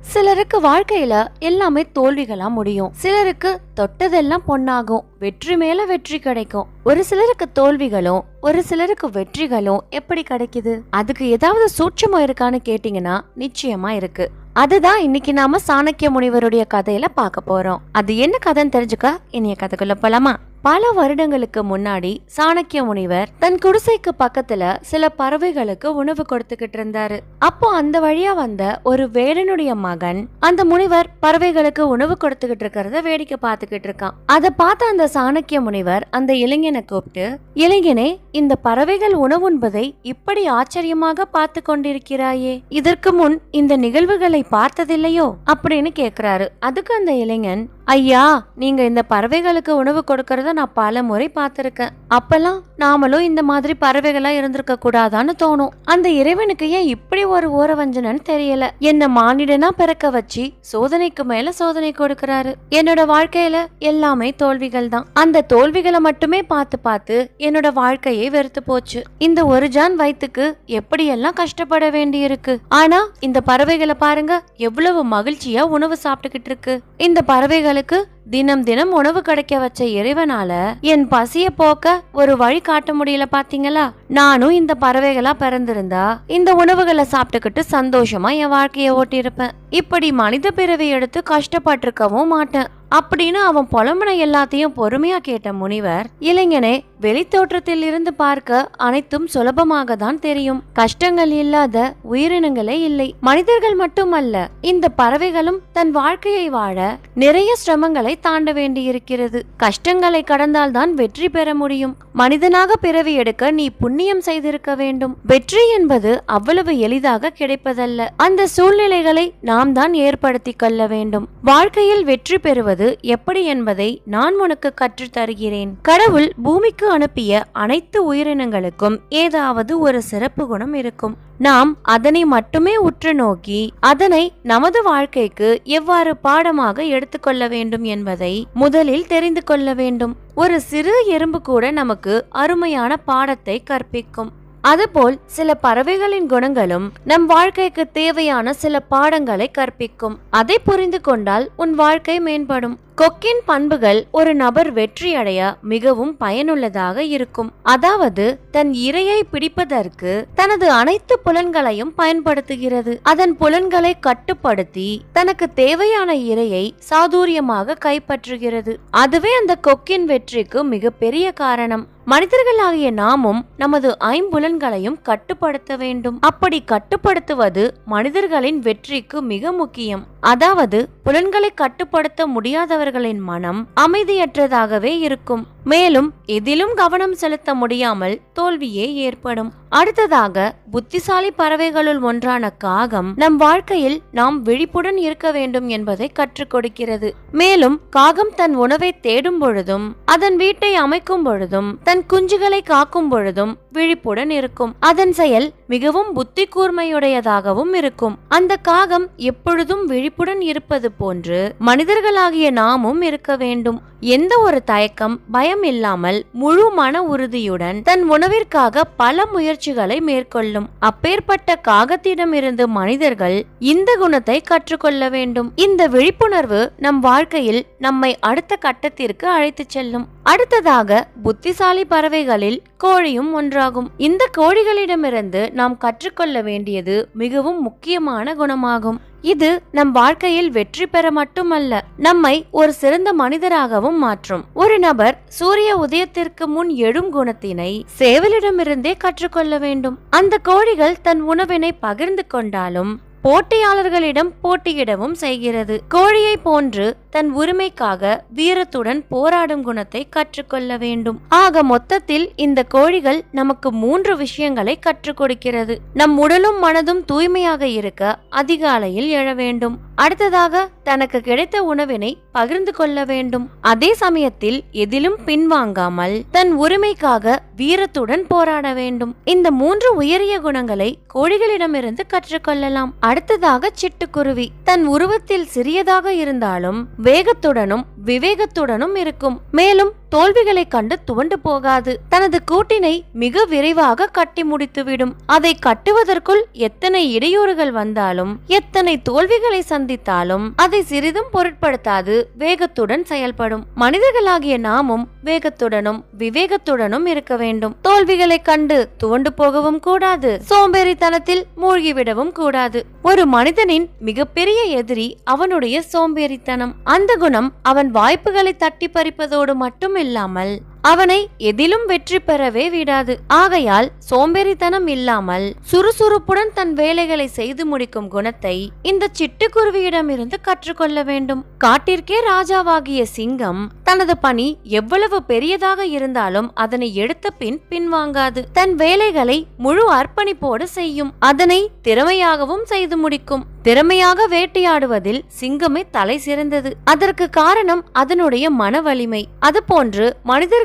சிலருக்கு வாழ்க்கையில எல்லாமே தோல்விகளா முடியும். சிலருக்கு தொட்டதெல்லாம் பொன்னாகும். வெற்றி மேல வெற்றி கிடைக்கும். ஒரு சிலருக்கு தோல்விகளும் ஒரு சிலருக்கு வெற்றிகளும் எப்படி கிடைக்குது? அதுக்கு ஏதாவது சூட்சமா இருக்கான்னு கேட்டீங்கன்னா நிச்சயமா இருக்கு. அதுதான் இன்னைக்கு நாம சாணக்கிய முனிவருடைய கதையில பார்க்க போறோம். அது என்ன கதைன்னு தெரிஞ்சுக்க இனிய கதைக்குள்ள போலாமா? பல வருடங்களுக்கு முன்னாடி சாணக்கிய முனிவர் தன் குடிசைக்கு பக்கத்துல சில பறவைகளுக்கு உணவு கொடுத்துக்கிட்டு இருந்தாரு. அப்போ அந்த வழியா வந்த ஒரு வேடனுடைய மகன் அந்த முனிவர் பறவைகளுக்கு உணவு கொடுத்துக்கிட்டு இருக்கிறத வேடிக்கை பார்த்துக்கிட்டு இருக்கான். அதை பார்த்த அந்த சாணக்கிய முனிவர் அந்த இளைஞனை கூப்பிட்டு இளைஞனே இந்த பறவைகள் உணவுண்பதை இப்படி ஆச்சரியமாக பார்த்து கொண்டிருக்கிறாயே. இதற்கு முன் இந்த நிகழ்வுகளை பார்த்ததில்லையோ? அப்படின்னு கேக்குறாரு. அதுக்கு அந்த இளைஞன் ஐயா நீங்க இந்த பறவைகளுக்கு உணவு கொடுக்கறத நான் பல முறை பார்த்துருக்கேன். அப்பெல்லாம் நாமளும் இந்த மாதிரி பறவைகளா இருந்திருக்க கூடாதான்னு தோணும். அந்த இறைவனுக்கு ஏன் இப்படி ஒரு ஓரவஞ்சனன்னு தெரியல? என்ன மானிடனா பிறக்க வச்சு சோதனைக்கு மேல சோதனை கொடுக்கறாரு. என்னோட வாழ்க்கையில எல்லாமே தோல்விகள் தான். அந்த தோல்விகளை மட்டுமே பார்த்து பார்த்து என்னோட வாழ்க்கையே வெறுத்து போச்சு. இந்த ஒரு ஜான் வயிற்றுக்கு எப்படியெல்லாம் கஷ்டப்பட வேண்டியிருக்கு? ஆனா இந்த பறவைகளை பாருங்க எவ்வளவு மகிழ்ச்சியா உணவு சாப்பிட்டுக்கிட்டு இருக்கு. இந்த பறவைகளுக்கு தினம் தினம் உணவு கிடைக்க வச்ச இறைவனால என் பசிய போக்க ஒரு வழி காட்ட முடியல பாத்தீங்களா? நானும் இந்த பறவைகளா பிறந்திருந்தா இந்த உணவுகளை சாப்பிட்டுக்கிட்டு சந்தோஷமா என் வாழ்க்கைய ஓட்டியிருப்பேன். இப்படி மனித பிறவி எடுத்து கஷ்டப்பட்டிருக்கவும் மாட்டேன். அப்படின்னு அவன் புலம்புன எல்லாத்தையும் பொறுமையா கேட்ட முனிவர் இளைஞனே வெளித்தோற்றத்தில் இருந்து பார்க்க அனைத்தும் சுலபமாக தான் தெரியும். கஷ்டங்கள் இல்லாத உயிரினங்களே இல்லை. மனிதர்கள் மட்டுமல்ல இந்த பறவைகளும் தன் வாழ்க்கையை வாழ நிறைய சிரமங்களை தாண்ட வேண்டியிருக்கிறது. கஷ்டங்களை கடந்தால்தான் வெற்றி பெற முடியும். மனிதனாக பிறவி எடுக்க நீ புண்ணியம் செய்திருக்க வேண்டும். வெற்றி என்பது அவ்வளவு எளிதாக கிடைப்பதல்ல. அந்த சூழ்நிலைகளை நாம் தான் ஏற்படுத்தி கொள்ள வேண்டும். வாழ்க்கையில் வெற்றி பெறுவது எப்படி என்பதை நான் உனக்கு கற்றுத் தருகிறேன் கடவுள் பூமிக்கு அனுப்பிய அனைத்து உயிரினங்களுக்கும் ஏதாவது ஒரு சிறப்பு குணம் இருக்கும். நாம் அதனை மட்டுமே உற்று நோக்கி அதனை நமது வாழ்க்கைக்கு எவ்வாறு பாடமாக எடுத்துக்கொள்ள வேண்டும் என்பதை முதலில் தெரிந்து கொள்ள வேண்டும். ஒரு சிறு எறும்பு கூட நமக்கு அருமையான பாடத்தை கற்பிக்கும். அதுபோல் சில பறவைகளின் குணங்களும் நம் வாழ்க்கைக்கு தேவையான சில பாடங்களை கற்பிக்கும். அதை புரிந்து கொண்டால் உன் வாழ்க்கை மேம்படும். கொக்கின் பண்புகள் ஒரு நபர் வெற்றி அடைய மிகவும் பயனுள்ளதாக இருக்கும். அதாவது தன் இரையை பிடிப்பதற்கு தனது அனைத்து புலன்களையும் பயன்படுத்துகிறது. அதன் புலன்களை கட்டுப்படுத்தி தனக்கு தேவையான இரையை சாதுரியமாக கைப்பற்றுகிறது. அதுவே அந்த கொக்கின் வெற்றிக்கு மிகப்பெரிய காரணம். மனிதர்களாகிய நாமும் நமது ஐம்புலன்களையும் கட்டுப்படுத்த வேண்டும். அப்படி கட்டுப்படுத்துவது மனிதர்களின் வெற்றிக்கு மிக முக்கியம். அதாவது புலன்களை கட்டுப்படுத்த முடியாதவர்களின் மனம் அமைதியற்றதாகவே இருக்கும். மேலும் எதிலும் கவனம் செலுத்த முடியாமல் தோல்வியே ஏற்படும். அடுத்ததாக புத்திசாலி பறவைகளுள் ஒன்றான காகம் நம் வாழ்க்கையில் நாம் விழிப்புடன் இருக்க வேண்டும் என்பதை கற்றுக் கொடுக்கிறது. மேலும் காகம் தன் உணவை தேடும் பொழுதும் அதன் வீட்டை அமைக்கும் பொழுதும் தன் குஞ்சுகளை காக்கும் பொழுதும் விழிப்புடன் இருக்கும். அதன் செயல் மிகவும் புத்தி கூர்மையுடையதாகவும் இருக்கும். அந்த காகம் எப்பொழுதும் விழிப்புடன் இருப்பது போன்று மனிதர்களாகிய நாமும் இருக்க வேண்டும். எந்த ஒரு தயக்கம் பயம் இல்லாமல் முழு மன உறுதியுடன் தன் உணவிற்காக பல முயற்சிகளை மேற்கொள்ளும். அப்பேற்பட்ட காகத்திடமிருந்து மனிதர்கள் இந்த குணத்தை கற்றுக்கொள்ள வேண்டும். இந்த விழிப்புணர்வு நம் வாழ்க்கையில் நம்மை அடுத்த கட்டத்திற்கு அழைத்துச் செல்லும். அடுத்ததாக புத்திசாலி பறவைகளில் கோழியும் ஒன்றாகும். இந்த கோழிகளிடமிருந்து நாம் கற்றுக்கொள்ள வேண்டியது மிகவும் முக்கியமான குணமாகும். இது நம் வாழ்க்கையில் வெற்றி பெற மட்டுமல்ல நம்மை ஒரு சிறந்த மனிதராகவும் மாற்றும். ஒரு நபர் சூரிய உதயத்திற்கு முன் எழும் குணத்தினை சேவலிடமிருந்தே கற்றுக்கொள்ள வேண்டும். அந்த கோழிகள் தன் உணவினை பகிர்ந்து கொண்டாலும் போட்டியாளர்களிடம் போட்டியிடவும் செய்கிறது. கோழியை போன்று தன் உரிமைக்காக வீரத்துடன் போராடும் குணத்தை கற்றுக்கொள்ள வேண்டும். ஆக மொத்தத்தில் இந்த கோழிகள் நமக்கு மூன்று விஷயங்களை கற்றுக் கொடுக்கிறது. நம் உடலும் மனதும் தூய்மையாக இருக்க அதிகாலையில் எழ வேண்டும். அடுத்ததாக தனக்கு கிடைத்த உணவினை பகிர்ந்து கொள்ள வேண்டும். அதே சமயத்தில் எதிலும் பின்வாங்காமல் தன் உரிமைக்காக வீரத்துடன் போராட வேண்டும். இந்த மூன்று உயரிய குணங்களை கோழிகளிடமிருந்து கற்றுக்கொள்ளலாம் அடுத்ததாக சிட்டுக்குருவி. தன் உருவத்தில் சிறியதாக இருந்தாலும் வேகத்துடனும் விவேகத்துடனும் இருக்கும். மேலும் தோல்விகளை கண்டு துவண்டு போகாது. தனது கூட்டினை மிக விரைவாக கட்டி முடித்துவிடும். அதை கட்டுவதற்குள் எத்தனை இடையூறுகள் வந்தாலும் எத்தனை தோல்விகளை சந்தித்தாலும் அதை சிறிதும் பொருட்படுத்தாது வேகத்துடன் செயல்படும். மனிதர்களாகிய நாமும் வேகத்துடனும் விவேகத்துடனும் இருக்க வேண்டும். தோல்விகளை கண்டு துவண்டு போகவும் கூடாது. சோம்பேறித்தனத்தில் மூழ்கிவிடவும் கூடாது. ஒரு மனிதனின் மிகப்பெரிய எதிரி அவனுடைய சோம்பேறித்தனம் அந்த குணம் அவன் வாய்ப்புகளை தட்டி பறிப்பதோடு மட்டுமில்லாமல் அவனை எதிலும் வெற்றி பெறவே விடாது. ஆகையால் சோம்பேறித்தனம் இல்லாமல் சுறுசுறுப்புடன் தன் வேலைகளை செய்து முடிக்கும் குணத்தை இந்த சிட்டுக்குருவியிடமிருந்து கற்றுக்கொள்ள வேண்டும். காட்டிற்கே ராஜாவாகிய சிங்கம் தனது பணி எவ்வளவு பெரியதாக இருந்தாலும் அதனை எடுத்த பின் பின்வாங்காது. தன் வேலைகளை முழு அர்ப்பணிப்போடு செய்யும். அதனை திறமையாகவும் செய்து முடிக்கும். திறமையாக வேட்டையாடுவதில் சிங்கமே தலை சிறந்தது. அதற்கு காரணம் அதனுடைய மன வலிமை. அதுபோன்று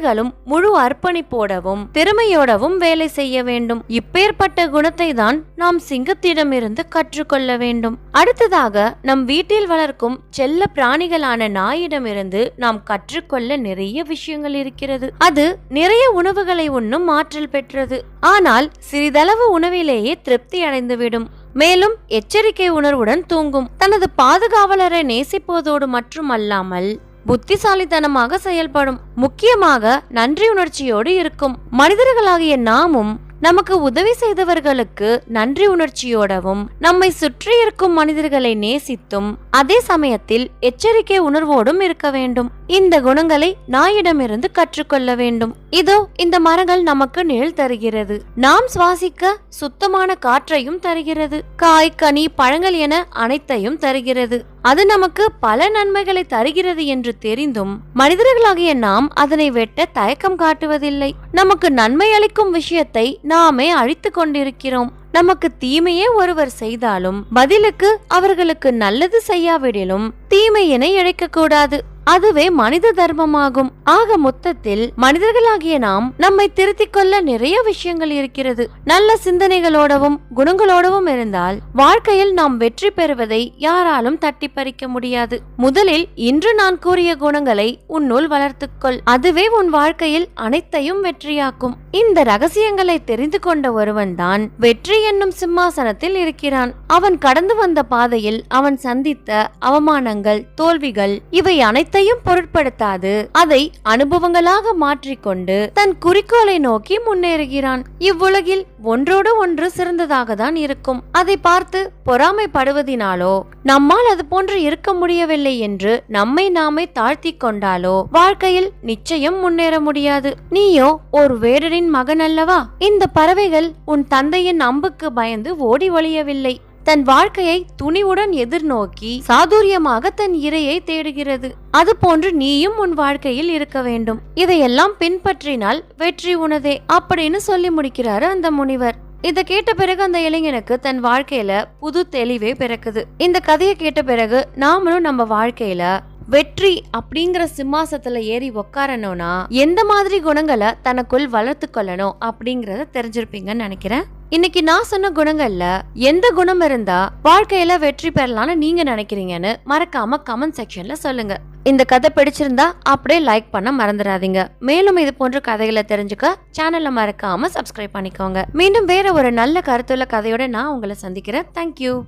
அவர்களும் முழு அர்ப்பணிப்போடவும் திறமையோடவும் வேலை செய்ய வேண்டும். இப்பேற்பட்ட குணத்தை தான் நாம் சிங்கத்திடமிருந்து கற்றுக்கொள்ள வேண்டும். அடுத்ததாக நம் வீட்டில் வளர்க்கும் செல்ல பிராணிகளான நாயிடமிருந்து நாம் கற்றுக்கொள்ள நிறைய விஷயங்கள் இருக்கிறது. அது நிறைய உணவுகளை உண்ணும் ஆற்றல் பெற்றது. ஆனால் சிறிதளவு உணவிலேயே திருப்தி அடைந்துவிடும். மேலும் எச்சரிக்கை உணர்வுடன் தூங்கும். தனது பாதுகாவலரை நேசிப்பதோடு மட்டுமல்லாமல் புத்திசாலித்தனமாக செயல்படும் முக்கியமாக நன்றி உணர்ச்சியோடு இருக்கும். மனிதர்களாகிய நாமும் நமக்கு உதவி செய்தவர்களுக்கு நன்றி உணர்ச்சியோடவும் நம்மை சுற்றி இருக்கும் மனிதர்களை நேசித்தும் அதே சமயத்தில் எச்சரிக்கை உணர்வோடும் இருக்க வேண்டும். இந்த குணங்களை நாயிடமிருந்து கற்றுக்கொள்ள வேண்டும். இதோ இந்த மரங்கள் நமக்கு நிழல் தருகிறது. நாம் சுவாசிக்க சுத்தமான காற்றையும் தருகிறது. காய் கனி பழங்கள் என அனைத்தையும் தருகிறது. அது நமக்கு பல நன்மைகளை தருகிறது என்று தெரிந்தும் மனிதர்களாகிய நாம் அதனை வெட்ட தயக்கம் காட்டுவதில்லை. நமக்கு நன்மை அளிக்கும் விஷயத்தை நாமே அழித்து கொண்டிருக்கிறோம். நமக்கு தீமையே ஒருவர் செய்தாலும் பதிலுக்கு அவர்களுக்கு நல்லது செய்யாவிடிலும் தீமையினை இழைக்க கூடாது அதுவே மனித தர்மமாகும். ஆக மொத்தத்தில் மனிதர்களாகிய நாம் நம்மை திருத்திக் கொள்ள நிறைய விஷயங்கள் இருக்கிறது. நல்ல சிந்தனைகளோடவும் குணங்களோடவும் இருந்தால் வாழ்க்கையில் நாம் வெற்றி பெறுவதை யாராலும் தட்டி பறிக்க முடியாது. முதலில் இன்று நான் கூறிய குணங்களை உன்னுள் வளர்த்துக்கொள் அதுவே உன் வாழ்க்கையில் அனைத்தையும் வெற்றியாக்கும். இந்த ரகசியங்களை தெரிந்து கொண்ட ஒருவன்தான் வெற்றி என்னும் சிம்மாசனத்தில் இருக்கிறான். அவன் கடந்து வந்த பாதையில் அவன் சந்தித்த அவமானங்கள் தோல்விகள் இவை எதையும் பொருட்படுத்தாது. அதை அனுபவங்களாக மாற்றிக்கொண்டு தன் குறிக்கோளை நோக்கி முன்னேறுகிறான். இவ்வுலகில் ஒன்றோடு ஒன்று சிறந்ததாக தான் இருக்கும். அதை பார்த்து பொறாமைப்படுவதினாலோ நம்மால் அது போன்று இருக்க முடியவில்லை என்று நம்மை நாமே தாழ்த்தி கொண்டாலோ வாழ்க்கையில் நிச்சயம் முன்னேற முடியாது. நீயோ ஒரு வேடரின் மகன் அல்லவா? இந்த பறவைகள் உன் தந்தையின் அம்புக்கு பயந்து ஓடி ஒளியவில்லை. தன் வாழ்க்கையை துணிவுடன் எதிர்நோக்கி சாதுரியமாக தன் இரையை தேடுகிறது. அதுபோன்று நீயும் உன் வாழ்க்கையில் இருக்க வேண்டும். இதையெல்லாம் பின்பற்றினால் வெற்றி உனதே அப்படின்னு சொல்லி முடிக்கிறாரு அந்த முனிவர். இதை கேட்ட பிறகு அந்த இளைஞனுக்கு தன் வாழ்க்கையில புது தெளிவே பிறக்குது. இந்த கதையை கேட்ட பிறகு நாமளும் நம்ம வாழ்க்கையில வெற்றி அப்படிங்கிற சிம்மாசத்துல ஏறி உக்காரணும்னா எந்த மாதிரி குணங்களை தனக்குள் வளர்த்து கொள்ளணும் அப்படிங்கறத தெரிஞ்சிருப்பீங்கன்னு நினைக்கிறேன். இன்னைக்கு நான் சொன்ன குணங்கள்ல எந்த குணம் இருந்தா வாழ்க்கையில வெற்றி பெறலாம்னு நீங்க நினைக்கிறீங்கன்னு மறக்காம கமெண்ட் செக்ஷன்ல சொல்லுங்க. இந்த கதை பிடிச்சிருந்தா அப்படியே லைக் பண்ண மறந்துடாதீங்க. மேலும் இது போன்ற கதைகளை தெரிஞ்சுக்க சேனலை மறக்காம சப்ஸ்கிரைப் பண்ணிக்கோங்க. மீண்டும் வேற ஒரு நல்ல கருத்துள்ள கதையோட நான் உங்களை சந்திக்கிறேன். தேங்க்யூ